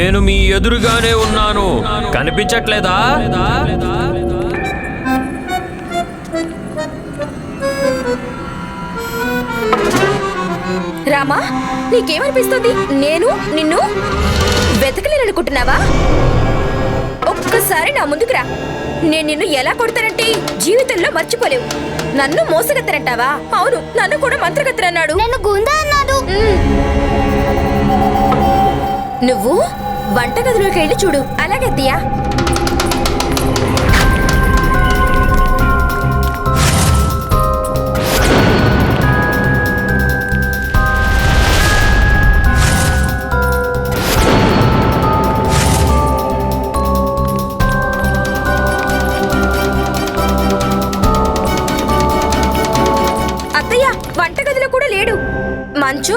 నేను మీ ఎదురుగానే ఉన్నాను. కనిపించట్లేదా? రామా నీకేమనిపిస్తుంది? నేను నిన్ను వెతకలేననుకుంటున్నావా? ఒక్కసారి నా ముందుకు రా. నేను నిన్ను ఎలా కొడతానంటే జీవితంలో మర్చిపోలేవు. నన్ను మోసగత్తరంటావా? అవును నన్ను కూడా మంత్రగత్తరన్నాడు. నన్ను గుందా అన్నాడు. నువ్వు వంటగదిలోకి వెళ్ళి చూడు. అలాగే అత్తయ్య. అత్తయ్య వంటగదిలో కూడా లేడు. మంచు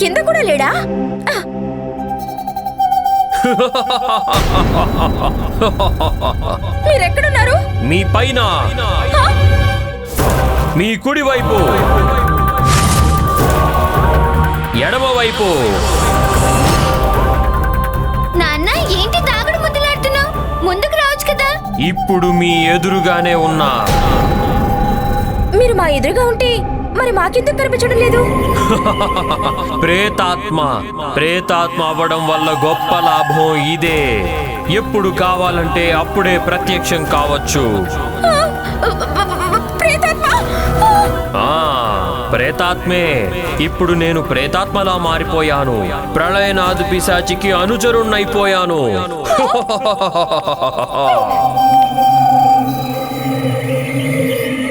కింద కూడా లేడా? మీరెక్కడున్నారు? మీ పైన? మీ కుడి వైపు. ఎడమ వైపు. నాన్న ఏంటి తాగుడు ముద్దులాడుతున్నావు? ముందుకు రావచ్చు కదా. ఇప్పుడు మీ ఎదురుగానే ఉన్నా. మీరు మా ఎదురుగా ఉంటే మరి మాకెందుకు కనిపించడం లేదు? ప్రేతాత్మ ప్రేతాత్మ అవ్వడం వల్ల గొప్ప లాభం ఇదే. ఎప్పుడు కావాలంటే అప్పుడే ప్రత్యక్షం కావచ్చు. ప్రేతాత్మే ఇప్పుడు నేను ప్రేతాత్మలా మారిపోయాను. ప్రళయనాథ్ పిశాచికి అనుచరుణ్ణైపోయాను.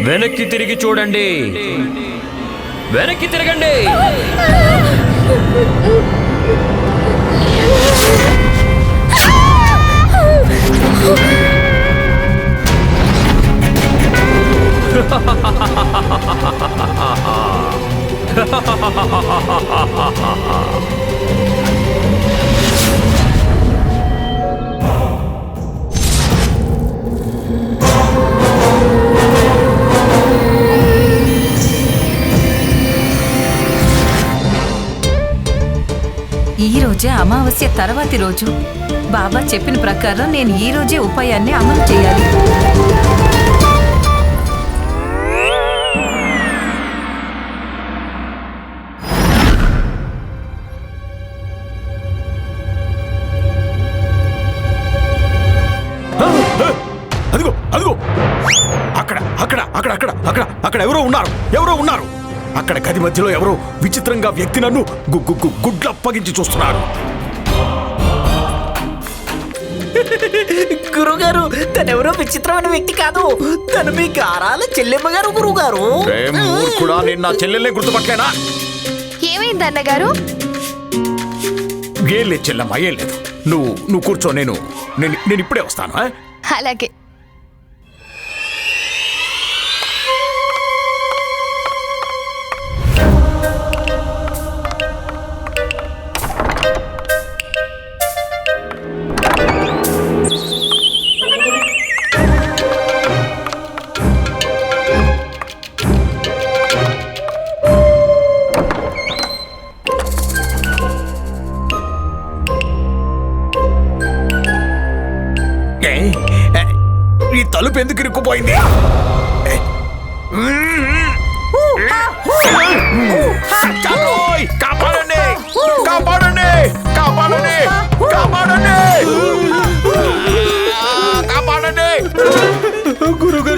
వెనక్కి తిరిగి చూడండి. వెనక్కి తిరగండి. అమావాస్య తర్వాతి రోజు. బాబా చెప్పిన ప్రకారం నేను ఈ రోజే ఉపాయాన్ని అమలు చేయాలి. అదిగో అదిగో. అక్కడ అక్కడ అక్కడ అక్కడ అక్కడ అక్కడ ఎవరో ఉన్నారు ఎవరో ఉన్నారు. అక్కడ గది మధ్యలో ఎవరో విచిత్రంగా వ్యక్తి నన్ను గు- గు- గు- గుడ్లు అప్పగించి చూస్తున్నారు. గురుగారు తనెవరో విచిత్రమైన వ్యక్తి కాదు. తను మీ గారాల చెల్లెమ్మ గారు గురువు గారు కూడా నేను నా చెల్లెల్ని గుర్తుపట్టలేనా? ఏమైంది అన్నగారు? ఏం లేదు చెల్లమ్మ ఏం లేదు. నువ్వు నువ్వు కూర్చో నేను నేను ఇప్పుడే వస్తాను? అలాగే.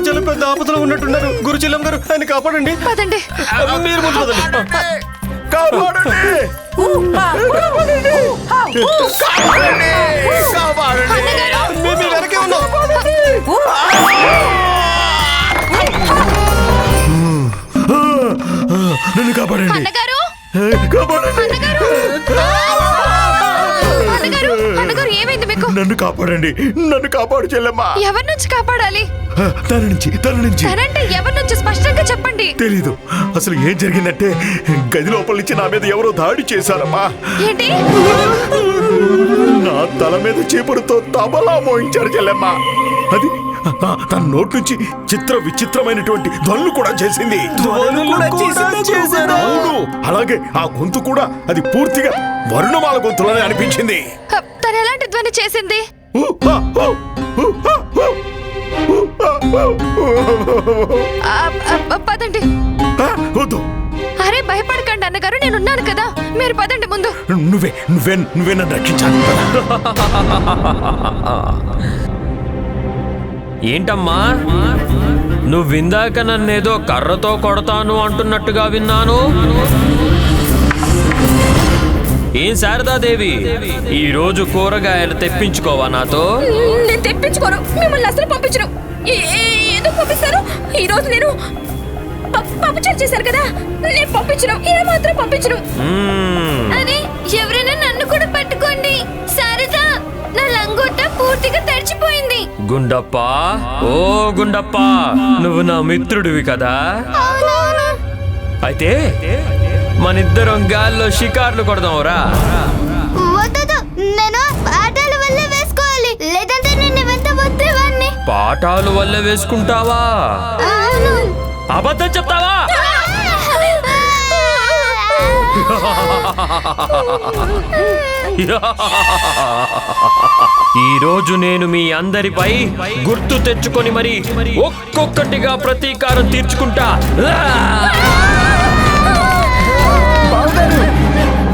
చాలా పెద్ద ఆపదలో ఉన్నట్టున్నారు గురు చెల్లం గారు ఆయన కాపాడండి పదండి మీరు ముందు పదండి. కాపాడండి కాపాడండి కాపాడండి మేము మీ వెనకే ఉన్నాం నన్ను కాపాడండి కాపాడండి అన్నగారు అన్నగారు అన్నగారు ఏమైంది మీకు? నన్ను కాపాడండి నన్ను కాపాడు చెల్లెమ్మా. ఎవరి నుంచి కాపాడాలి? తన నుంచి తన నుంచి. తనంటే ఎవరి నుంచి? స్పష్టంగా చెప్పండి. తెలీదు. అసలు ఏం జరిగిందంటే గది లోపల నుంచి నా మీద ఎవరో దాడి చేశారమ్మా. ఏంటి? నా తల మీద చీపురుతో తబలా మోయించారు చెల్లెమ్మా. అది తన నోటి నుంచి చిత్ర విచిత్రమైనటువంటి ధ్వనులు కూడా చేసింది? అవును. అలాగే ఆ గొంతు కూడా అది పూర్తిగా వరుణమాల గొంతులని అనిపించింది. తను ఎలాంటి ధ్వని చేసింది? పదండి. వద్దు. అరే భయపడకండి అన్నగారు నేనున్నాను కదా. మీరు పదండి ముందు. నువ్వే నువ్వే నువ్వే నన్ను రక్షించాలి. ఏంటమ్మా? నువ్విందాక నన్నేదో కర్రతో కొడతాను అంటున్నట్టుగా విన్నాను. ఏం శారదాదేవి? ఈ రోజు కూరగాయలు తెప్పించుకోవా నాతో? నేను తెప్పించుకోను. మిమ్మల్ని అసలు పంపించను. ఏ- ఏ- ఎందుకు పంపిస్తారు? ఈ రోజు నేను పప్పుచారు చేశారు కదా? నేను పంపించను. ఏమాత్రం పంపించను. మ్మ్. అరే ఎవరైనా నన్ను కూడా పట్టుకోండి. నా లంగోట పూర్తిగా తడిచిపోయింది గుండప్ప? ఓ గుండప్ప నువ్వు నా మిత్రుడివి కదా? అయితే మనిద్దరం గాల్లో షికార్లు కొడదాంరా. నేను ఆటల వల్ల వేసుకోవాలి. లేదంటే నిన్ను వెంట వద్దేవాన్ని పాఠాలు వల్ల వేసుకుంటావా? అబద్ధం చెప్తావా? ఈ రోజు నేను మీ అందరిపై గుర్తు తెచ్చుకొని మరి ఒక్కొక్కటిగా ప్రతీకారం తీర్చుకుంటా.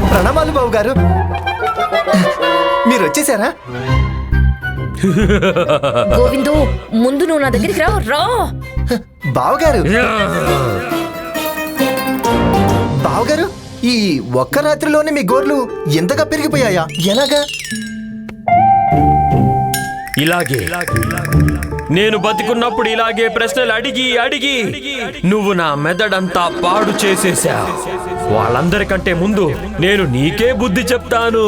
ప్రణామాలు బావు గారు మీరు వచ్చేసారా? గోవిందు ముందు నువ్వు నా దగ్గరికి రా రా. బావగారు. బావగారు ఈ ఒక్క రాత్రిలోనే మీ గోర్లు ఎంతగా పెరిగిపోయాయా? ఎలాగా? ఇలాగే. నేను బతికున్నప్పుడు ఇలాగే ప్రశ్నలు అడిగి అడిగి నువ్వు నా మెదడంతా పాడు చేసేసా వాళ్ళందరికంటే ముందు నేను నీకే బుద్ధి చెప్తాను.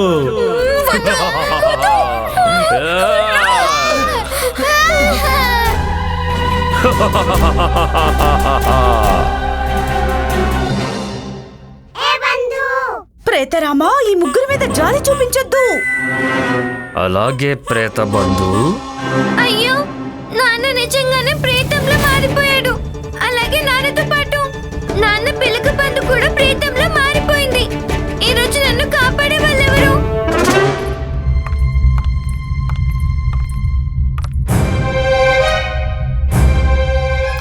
ప్రేతరామా ఈ ముగ్గురు మీద జాలి చూపించొద్దు. అలాగే ప్రేత బంధు. అయ్యో నాన్న నిజంగానే ప్రేతంలో మారిపోయాడు. అలాగే నాన్నతో పాటు నాన్న పిలక బంధు కూడా ప్రేతంలో మారిపోయింది. ఈ రోజు నన్ను కాపాడే వాళ్ళెవరు?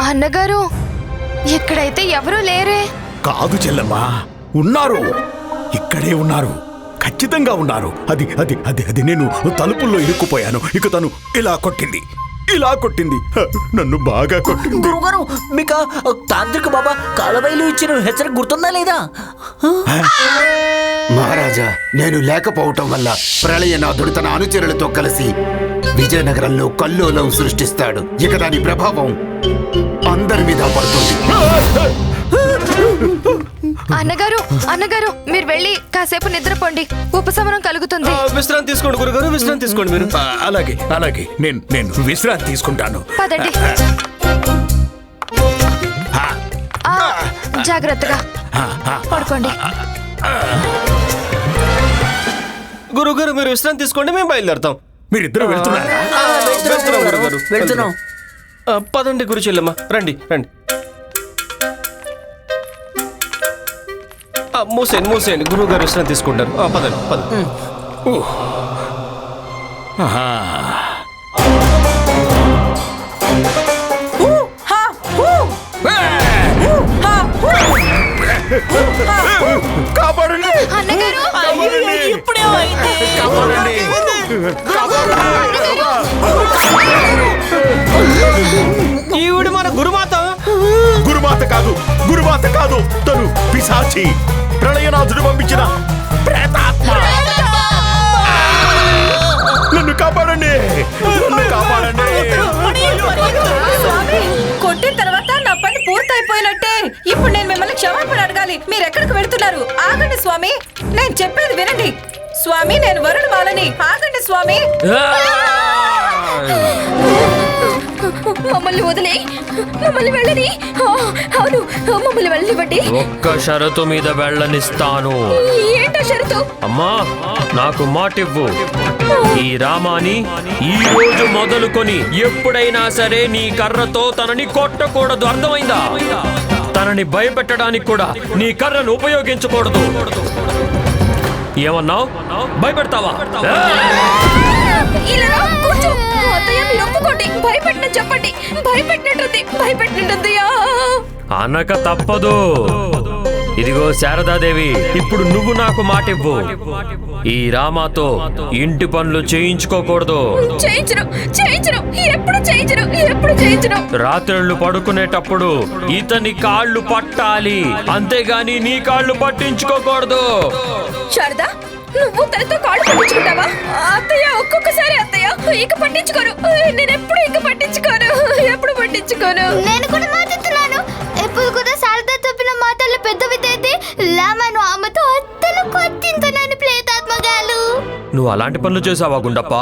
అన్నగారు ఇక్కడైతే ఎవరూ లేరే? కాదు చెల్లమ్మా ఉన్నారు. ఇక్కడే ఉన్నారు ఖచ్చితంగా ఉన్నారు అది అది అది అది నేను తలుపుల్లో ఇరుక్కుపోయాను ఇక తను ఇలా కొట్టింది ఇలా కొట్టింది నన్ను బాగా కొట్టింది గురుగారు మీకు ఆ తాంత్రిక బాబా కాలవైలు ఇచ్చిన హెచ్చరిక గుర్తుందా లేదా మహారాజా నేను లేకపోవటం వల్ల ప్రళయనాథుడు తన అనుచరులతో కలిసి విజయనగరంలో కల్లోలం సృష్టిస్తాడు ఇక దాని ప్రభావం అందరి మీద పడుతుంది అన్నగారు అన్నగారు మీరు వెళ్ళి కాసేపు నిద్రపోండి. ఉపశమనం కలుగుతుంది. ఆ, విశ్రాంతి తీసుకోండి గురుగారు విశ్రాంతి తీసుకోండి మీరు. అలాగే అలాగే. నేను నేను విశ్రాంతి తీసుకుంటాను. పదండి. ఆ, జాగ్రత్తగా పడుకోండి. గురుగారు మీరు విశ్రాంతి తీసుకోండి మేము బయలుదేరుతాం. మీరిద్దరు వెళ్తున్నారా? ఆ, వెళ్తున్నాం గురుగారు వెళ్తున్నాం. ఆ, పదండి గురు చెల్లెమ్మ రండి రండి. మూసేయండి మూసేయండి. గురువు గారు విశ్రాంతి తీసుకుంటారు. పదండి. కాపాడండి. అన్నగారు. ఇప్పుడే. కాపాడండి. ఈవిడ మన గురుమాత. గురుమాత కాదు గురుమాత కాదు తను పిశాచి. ప్రళయనాథుడు పంపించిన ప్రేతాత్మ. నన్ను కాపాడండి. నన్ను కాపాడండి. స్వామి కొట్టిన తర్వాత నా పని పూర్తయిపోయినట్టే. ఇప్పుడు నేను మిమ్మల్ని క్షమాపణ అడగాలి. మీరు ఎక్కడికి వెళ్తున్నారు? ఆగండి స్వామి. నేను చెప్పేది వినండి. స్వామి నేను వరుణ్ మాలని ఆగండి స్వామి. మమ్మల్ని వదిలే. మమ్మల్ని వెళ్ళని. అవును మమ్మల్ని వెళ్ళనివ్వండి. ఒక్క షరతు మీద వెళ్ళనిస్తాను. ఏంటో షరతు? అమ్మా నాకు మాటివ్వు. ఈ రామాని ఈ రోజు మొదలుకొని ఎప్పుడైనా సరే నీ కర్రతో తనని కొట్టకూడదు. అర్థమైందా? తనని భయపెట్టడానికి కూడా నీ కర్రను ఉపయోగించకూడదు. ఏమన్నావు? భయపెడతావా? ఒప్పుకోండి భయపెట్టిన చెప్పండి భయపెట్టినట్టుంది భయపెట్టినట్టుందయ్యా అనక తప్పదు. ఇదిగో శారదాదేవి ఇప్పుడు నువ్వు నాకు మాటివ్వు. ఈ రామాతో ఇంటి పనులు చేయించుకోకూడదు. రాత్రుళ్ళు పడుకునేటప్పుడు ఇతని కాళ్ళు పట్టాలి. అంతేగాని నీ కాళ్ళు పట్టించుకోకూడదు. శారదా నువ్వు తనతో కాళ్ళు పట్టించుకుంటావా అత్తయ్య ఒక్కొక్కసారి అత్తయ్య ఇక పట్టించుకోను నేను ఎప్పుడు ఇక పట్టించుకోను? ఎప్పుడు పట్టించుకోను? నేను కూడా మాట్లాడుతున్నాను. ఎప్పుడు కూడా శారద చెప్పిన మాటలు పెద్దవి తేతే లామను ఆమెతో అత్తలు కొట్టింటున్నాను ప్రేతాత్మగాలు. నువ్వు అలాంటి పనులు చేసావా గుండప్ప?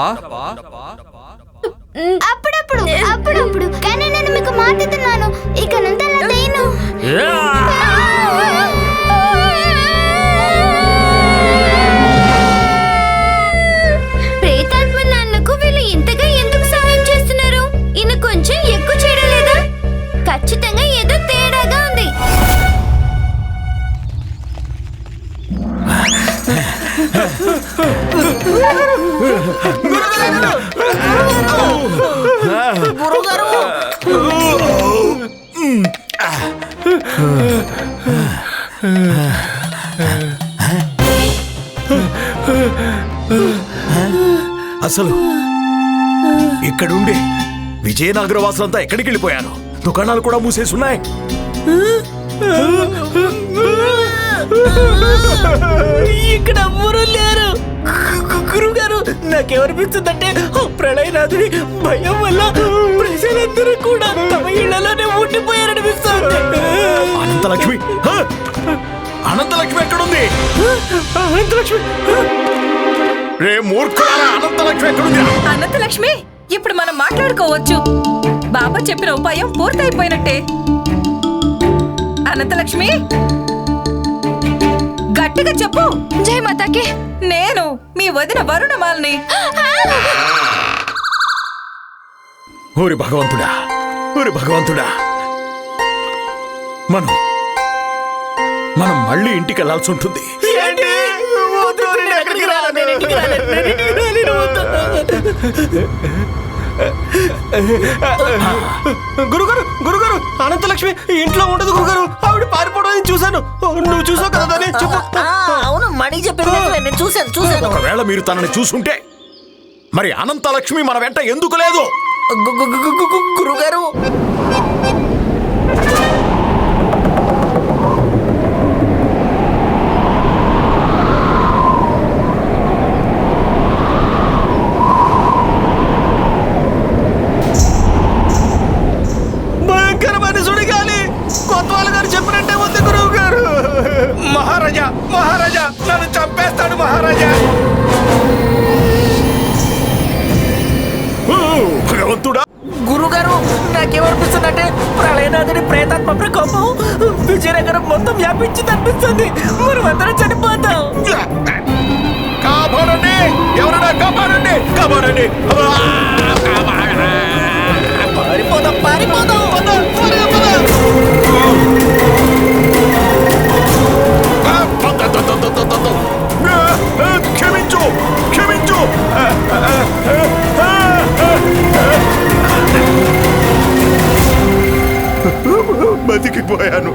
అప్పుడప్పుడు అప్పుడప్పుడు. కానీ నేను మీకు మాట్లాడుతున్నాను. ఇక నుండి అలా చేయను. గురుగారు అసలు ఇక్కడుండి విజయనగర వాసులంతా ఎక్కడికి వెళ్ళిపోయారు దుకాణాలు కూడా మూసేసున్నాయి ఇక్కడ ఎవ్వరూ లేరు. గురుగారు నాకేమనిపిస్తుందంటే ప్రళయనాథుడి భయం వల్ల ప్రజలందరూ కూడా తమ ఇళ్ళలోనే ఉండిపోయారనిపిస్తుంది. అనంతలక్ష్మి! అనంతలక్ష్మి ఎక్కడుంది? అనంతలక్ష్మి రే మూర్ఖులారా అనంతలక్ష్మి ఎక్కడుంది? అనంతలక్ష్మి ఇప్పుడు మనం మాట్లాడుకోవచ్చు. బాబా చెప్పిన ఉపాయం పూర్తయిపోయినట్టే. అనంతలక్ష్మి గట్టిగా చెప్పు. జై మాతాకి. నేను మీ వదిన వరుణమాలని. ఓరి భగవంతుడా ఓరి భగవంతుడా. మనం మనం మళ్ళీ ఇంటికి వెళ్ళాల్సి ఉంటుంది. గురుగారు గురుగారు అనంతలక్ష్మి ఇంట్లో ఉండదు గురుగారు. పారిపోవడం చూశాను. నువ్వు చూసావు కదా చెప్పు. అవును మణి చెప్పింది నేను చూశాను చూశాను. ఒకవేళ మీరు తనని చూసుంటే మరి అనంతలక్ష్మి మన వెంట ఎందుకు లేదు? గురుగారు. నాకేమనిపిస్తుందంటే ప్రళయనాథుడి ప్రేతాత్మ ప్రకోపం విజయనగరం మొత్తం వ్యాపించింది అనిపిస్తుంది మనం అందరం చనిపోతాం కాపాడండి ఎవరైనా పారిపోదాం పారిపోదాం క్షమించు బతికిపోయాను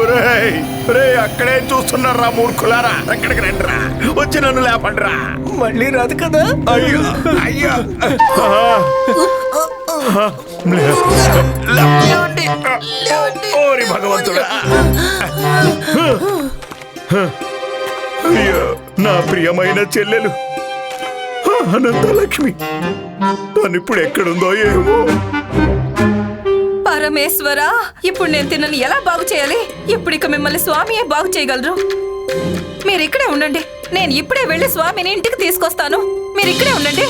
ఒరేయ్ ఒరేయ్ అక్కడే చూస్తున్నారా మూర్ఖులారా? ఎక్కడికి రండిరా. వచ్చి నన్ను లేపండిరా. మళ్ళీ రాదు కదా? అయ్యో అయ్యో. ఓరి భగవంతుడా. అయ్యో నా ప్రియమైన చెల్లెలు. అనంతలక్ష్మి తనిప్పుడు ఎక్కడుందో ఏమో పరమేశ్వర ఇప్పుడు నేను తిన్నని ఎలా బాగు చేయాలి? ఇప్పుడు ఇక మిమ్మల్ని స్వామియే బాగు చేయగలరు. మీరు ఇక్కడే ఉండండి. నేను ఇప్పుడే వెళ్ళి స్వామిని ఇంటికి తీసుకొస్తాను. మీరు ఇక్కడే ఉండండి?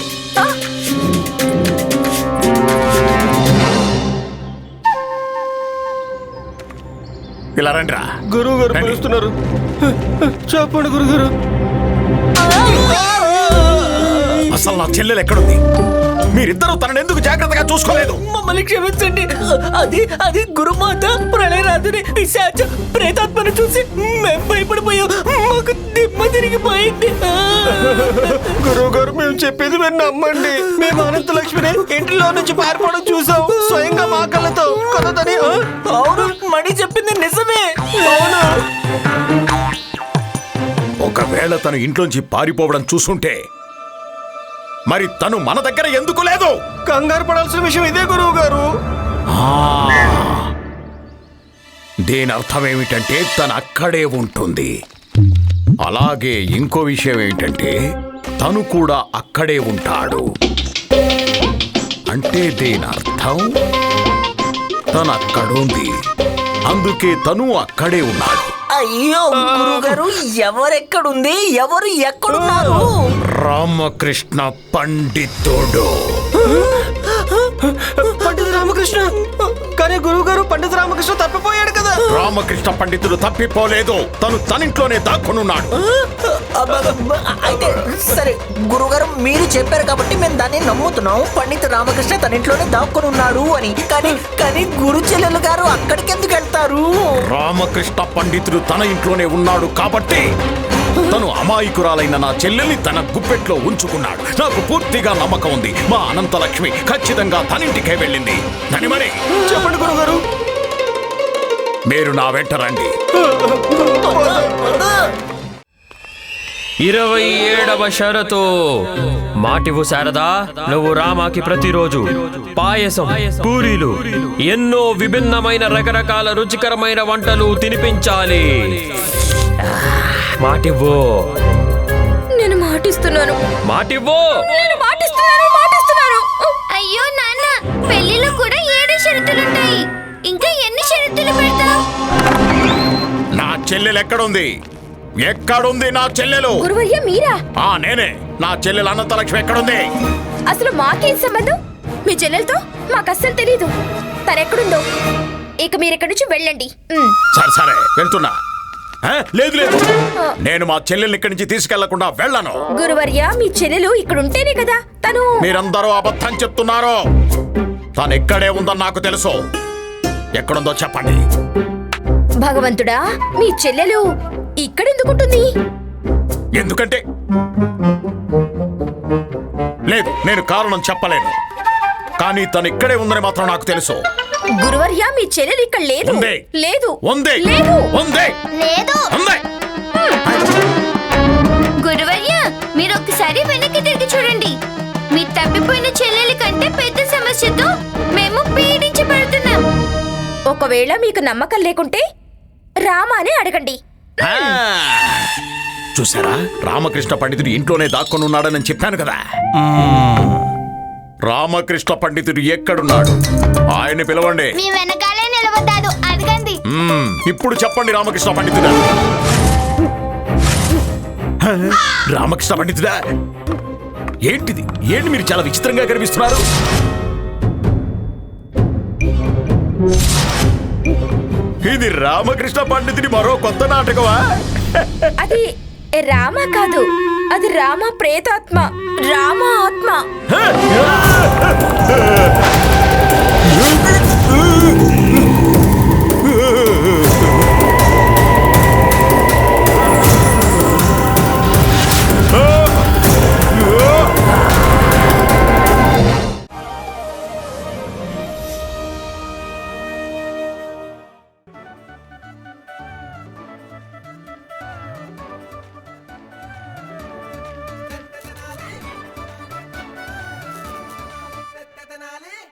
ఇలా రండిరా. గురువు గారు. పిలుస్తున్నారు చెప్పండి గురుగారు. అసలు నా చెల్లెలు ఎక్కడుంది? మీరిద్దరూ తనని ఎందుకు జాగ్రత్తగా చూసుకోలేదు? మమ్మల్ని క్షమించండి. అది అది గురుమాత ప్రళయనాథుని పిశాచ ప్రేతాత్మను చూసి మేము భయపడిపోయాం. మాకు దిమ్మ తిరిగిపోయి గురువు గారు మేము చెప్పేది మీరు నమ్మండి. మేము అనంత లక్ష్మిని ఇంట్లో నుంచి పారిపోవడం చూసాం. స్వయంగా మా కళ్ళతో కదా తని అవును మణి చెప్పింది నిజమే. అవును? ఒకవేళ తను ఇంట్లోంచి పారిపోవడం చూసుంటే మరి తను మన దగ్గర ఎందుకు లేదు? కంగారు పడాల్సిన విషయం ఇదే గురువు గారు. దీని అర్థం ఏమిటంటే తను అక్కడే ఉంటుంది. అలాగే ఇంకో విషయం ఏమిటంటే తను కూడా అక్కడే ఉంటాడు. అంటే దీని అర్థం తను అక్కడుంది అందుకే తను అక్కడే ఉన్నాడు. అయ్యో గురువు గారు ఎవరెక్కడుంది? ఎవరు ఎక్కడున్నారు? రామకృష్ణ పండితుడు. పండిత రామకృష్ణ! కానీ గురువు గారు పండిత రామకృష్ణ తప్పిపోయాడు కదా! రామకృష్ణ పండితుడు తప్పిపోలేదు. తను తనింట్లోనే దాక్కునున్నాడు. అయితే సరే గురుగారు మీరు చెప్పారు కాబట్టి మేము దాన్ని నమ్ముతున్నాం. పండిత రామకృష్ణ తన ఇంట్లోనే దాక్కుని ఉన్నాడు అని. కానీ కానీ గురు చెల్లెలు గారు అక్కడికి ఎందుకు వెళ్తారు? రామకృష్ణ పండితుడు తన ఇంట్లోనే ఉన్నాడు కాబట్టి తను అమాయకురాలైన నా చెల్లెల్ని తన గుప్పెట్లో ఉంచుకున్నాడు. నాకు పూర్తిగా నమ్మకం ఉంది. మా అనంతలక్ష్మి ఖచ్చితంగా తనింటికే వెళ్ళింది. చెప్పండి గురుగారు. మీరు నా వెంట రండి. ఇరవై ఏడవ షరతు. మాటివు శారదా నువ్వు రామాకి ప్రతిరోజు పాయసం పూరీలు ఎన్నో విభిన్నమైన రకరకాల రుచికరమైన వంటలు తినిపించాలి. మాటివ్వు. నేను మాటిస్తున్నాను. మాటివ్వు. నేను మాటిస్తున్నాను మాటిస్తున్నాను. అయ్యో నాన్న పెళ్ళిలో కూడా ఏడు షరతులుంటాయి. ఇంకా ఎన్ని షరతులు పెడతావు? నా చెల్లెలు ఎక్కడుంది ఎక్కడుంది నా చెల్లెలు? గురువర్య మీరా? ఆ నేనే. నా చెల్లెలు అనంతలక్ష్మి ఎక్కడుంది? అసలు మాకేం సంబంధం? మీ చెల్లెలతో? మాకు అస్సలు తెలీదు. తనెక్కడుందో? ఇక మీరు ఇక్కడి నుంచి వెళ్ళండి. సరే సరే వెళ్తున్నా. ఆ, లేదు లేదు. నేను మా చెల్లెల్ని ఇక్కడి నుంచి తీసుకెళ్ళకుండా వెళ్ళను. గురువర్య మీ చెల్లెలు ఇక్కడ ఉంటేనే కదా. తను మీరందరూ అబద్ధం చెప్తున్నారు. తను ఎక్కడే ఉందని నాకు తెలుసు. ఎక్కడుందో చెప్పండి. భగవంతుడా మీ చెల్లెలు ఇక్కడెందుకుంటుంది ఎందుకంటే లేదు నేను కారణం చెప్పలేను. కానీ తను ఇక్కడే ఉందని మాత్రం నాకు తెలుసు. గురువర్య మీ చెల్లెలు ఇక్కడ లేదు. ఉంది. లేదు. ఉంది లేదు. ఉంది లేదు. ఉంది గురువర్య మీరు ఒక్కసారి వెనక్కి తిరిగి చూడండి. మీ తప్పిపోయిన చెల్లెలి కంటే పెద్ద సమస్యతో మేము పీడించబడుతున్నాం. ఒకవేళ మీకు నమ్మకం లేకుంటే రామానే అడగండి. ఆ, చూసారా? రామకృష్ణ పండితుడు ఇంట్లోనే దాక్కుని ఉన్నాడని చెప్పాను కదా. రామకృష్ణ పండితుడు ఎక్కడున్నాడు? ఆయన్ని పిలవండి. మీ వెనకాలే నిలబడ్డాడు. అడగండి. మ్మ్, ఇప్పుడు చెప్పండి రామకృష్ణ పండితుడా. హ, రామకృష్ణ పండితుడా. ఏంటిది? ఏంటి మీరు చాలా విచిత్రంగా కనిపిస్తున్నారు? ఇది రామకృష్ణ పండితుడి మరో కొత్త నాటకమా? అది రామ కాదు. అది రామ ప్రేతాత్మ. రామ ఆత్మ.